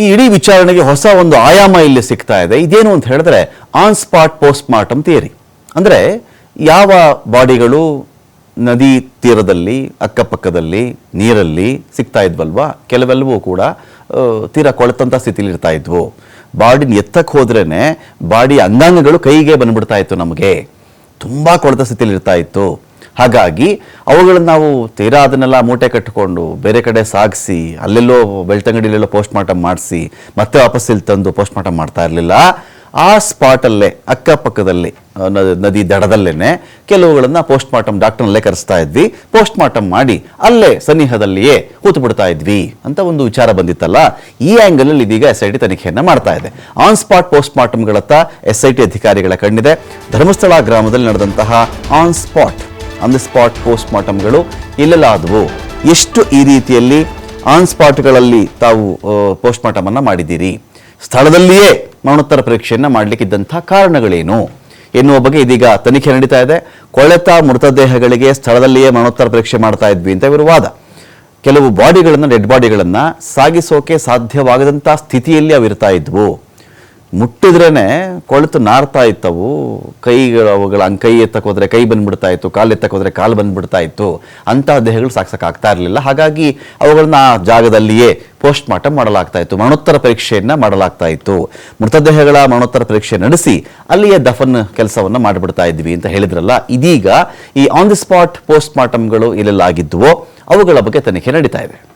ಈ ಇಡೀ ವಿಚಾರಣೆಗೆ ಹೊಸ ಒಂದು ಆಯಾಮ ಇಲ್ಲಿ ಸಿಗ್ತಾ ಇದೆ. ಇದೇನು ಅಂತ ಹೇಳಿದ್ರೆ on spot post mortem theory ಅಂದರೆ ಯಾವ ಬಾಡಿಗಳು ನದಿ ತೀರದಲ್ಲಿ, ಅಕ್ಕಪಕ್ಕದಲ್ಲಿ, ನೀರಲ್ಲಿ ಸಿಗ್ತಾ ಇದ್ವಲ್ವಾ? ಕೆಲವೆಲ್ಲವೂ ಕೂಡ ತೀರ ಕೊಳೆತಂಥ ಸ್ಥಿತಿಲಿ ಇರ್ತಾ ಇದ್ವು. ಬಾಡಿನ ಎತ್ತಕ್ಕೆ ಹೋದ್ರೇ ಬಾಡಿ ಅಂಗಾಂಗಗಳು ಕೈಗೆ ಬಂದ್ಬಿಡ್ತಾ ಇತ್ತು ನಮಗೆ. ತುಂಬ ಕೊಳೆತ ಸ್ಥಿತಿಲಿ ಇರ್ತಾ ಇತ್ತು. ಹಾಗಾಗಿ ಅವುಗಳನ್ನು ನಾವು ತೀರಾ ಅದನ್ನೆಲ್ಲ ಮೂಟೆ ಕಟ್ಟಿಕೊಂಡು ಬೇರೆ ಕಡೆ ಸಾಗಿಸಿ, ಅಲ್ಲೆಲ್ಲೋ ಬೆಳ್ತಂಗಡಿಲೆಲ್ಲೋ ಪೋಸ್ಟ್ ಮಾರ್ಟಮ್ ಮಾಡಿಸಿ, ಮತ್ತೆ ವಾಪಸ್ ಇಲ್ಲಿ ತಂದು ಪೋಸ್ಟ್ ಮಾರ್ಟಮ್ ಮಾಡ್ತಾ ಇರಲಿಲ್ಲ. ಆ ಸ್ಪಾಟಲ್ಲೇ ಅಕ್ಕಪಕ್ಕದಲ್ಲಿ ನದಿ ದಡದಲ್ಲೇ ಕೆಲವುಗಳನ್ನು ಪೋಸ್ಟ್ ಮಾರ್ಟಮ್ ಡಾಕ್ಟರ್ನಲ್ಲೇ ಕರೆಸ್ತಾ ಇದ್ವಿ. ಪೋಸ್ಟ್ ಮಾರ್ಟಮ್ ಮಾಡಿ ಅಲ್ಲೇ ಸನಿಹದಲ್ಲಿಯೇ ಕೂತು ಬಿಡ್ತಾ ಇದ್ವಿ ಅಂತ ಒಂದು ವಿಚಾರ ಬಂದಿತ್ತಲ್ಲ. ಈ ಆ್ಯಂಗಲಲ್ಲಿ ಇದೀಗ ಎಸ್ ಐ ಟಿ ತನಿಖೆಯನ್ನು ಮಾಡ್ತಾ ಇದೆ. ಆನ್ ಸ್ಪಾಟ್ ಪೋಸ್ಟ್ ಮಾರ್ಟಮ್ಗಳತ್ತ ಎಸ್ ಐ ಟಿ ಅಧಿಕಾರಿಗಳ ಕಣ್ಣಿದೆ. ಧರ್ಮಸ್ಥಳ ಗ್ರಾಮದಲ್ಲಿ ನಡೆದಂತಹ on spot on the spot post ಮಾರ್ಟಮ್ಗಳು ಇಲ್ಲಲಾದವು. ಎಷ್ಟು ಈ ರೀತಿಯಲ್ಲಿ ಆನ್ ಸ್ಪಾಟ್ಗಳಲ್ಲಿ ತಾವು ಪೋಸ್ಟ್ ಮಾರ್ಟಮನ್ನು ಮಾಡಿದ್ದೀರಿ? ಸ್ಥಳದಲ್ಲಿಯೇ ಮರಣೋತ್ತರ ಪರೀಕ್ಷೆಯನ್ನು ಮಾಡಲಿಕ್ಕಿದ್ದಂಥ ಕಾರಣಗಳೇನು? ಎನ್ನುವ ಬಗ್ಗೆ ಇದೀಗ ತನಿಖೆ ನಡೀತಾ ಇದೆ. ಕೊಳೆತ, ಮೃತದೇಹಗಳಿಗೆ ಸ್ಥಳದಲ್ಲಿಯೇ ಮರಣೋತ್ತರ ಪರೀಕ್ಷೆ ಮಾಡ್ತಾ ಇದ್ವಿ ಅಂತ ಇವರು ವಾದ. ಕೆಲವು ಬಾಡಿಗಳನ್ನು, ಡೆಡ್ ಬಾಡಿಗಳನ್ನು ಸಾಗಿಸೋಕೆ ಸಾಧ್ಯವಾಗದಂಥ ಸ್ಥಿತಿಯಲ್ಲಿ ಅವಿರ್ತಾ ಇದ್ವು. ಮುಟ್ಟಿದ್ರೇನೆ ಕೊಳೆತು ನಾರ್ತಾ ಇತ್ತವು. ಕೈಗಳು ಅವುಗಳ ಕೈ ಹೋದ್ರೆ ಕೈ ಬಂದ್ಬಿಡ್ತಾ ಇತ್ತು, ಕಾಲು ಎತ್ತಕ್ಕೆ ಹೋದ್ರೆ ಕಾಲು ಬಂದ್ಬಿಡ್ತಾ ಇತ್ತು. ಅಂತಹ ದೇಹಗಳು ಸಾಕ್ಸೋಕ್ಕಾಗ್ತಾ ಇರಲಿಲ್ಲ. ಹಾಗಾಗಿ ಅವುಗಳನ್ನ ಆ ಜಾಗದಲ್ಲಿಯೇ ಪೋಸ್ಟ್ ಮಾರ್ಟಮ್ ಮಾಡಲಾಗ್ತಾ ಇತ್ತು. ಮರಣೋತ್ತರ ಪರೀಕ್ಷೆಯನ್ನು ಮಾಡಲಾಗ್ತಾ ಇತ್ತು. ಮೃತದೇಹಗಳ ಮರಣೋತ್ತರ ಪರೀಕ್ಷೆ ನಡೆಸಿ ಅಲ್ಲಿಯೇ ದಫನ್ ಕೆಲಸವನ್ನು ಮಾಡಿಬಿಡ್ತಾ ಇದ್ವಿ ಅಂತ ಹೇಳಿದ್ರಲ್ಲ. ಇದೀಗ ಈ ಆನ್ ದಿ ಸ್ಪಾಟ್ ಪೋಸ್ಟ್ ಮಾರ್ಟಮ್ಗಳು ಎಲ್ಲೆಲ್ಲ ಆಗಿದ್ವೋ ಅವುಗಳ ಬಗ್ಗೆ ತನಿಖೆ ನಡೀತಾ ಇದೆ.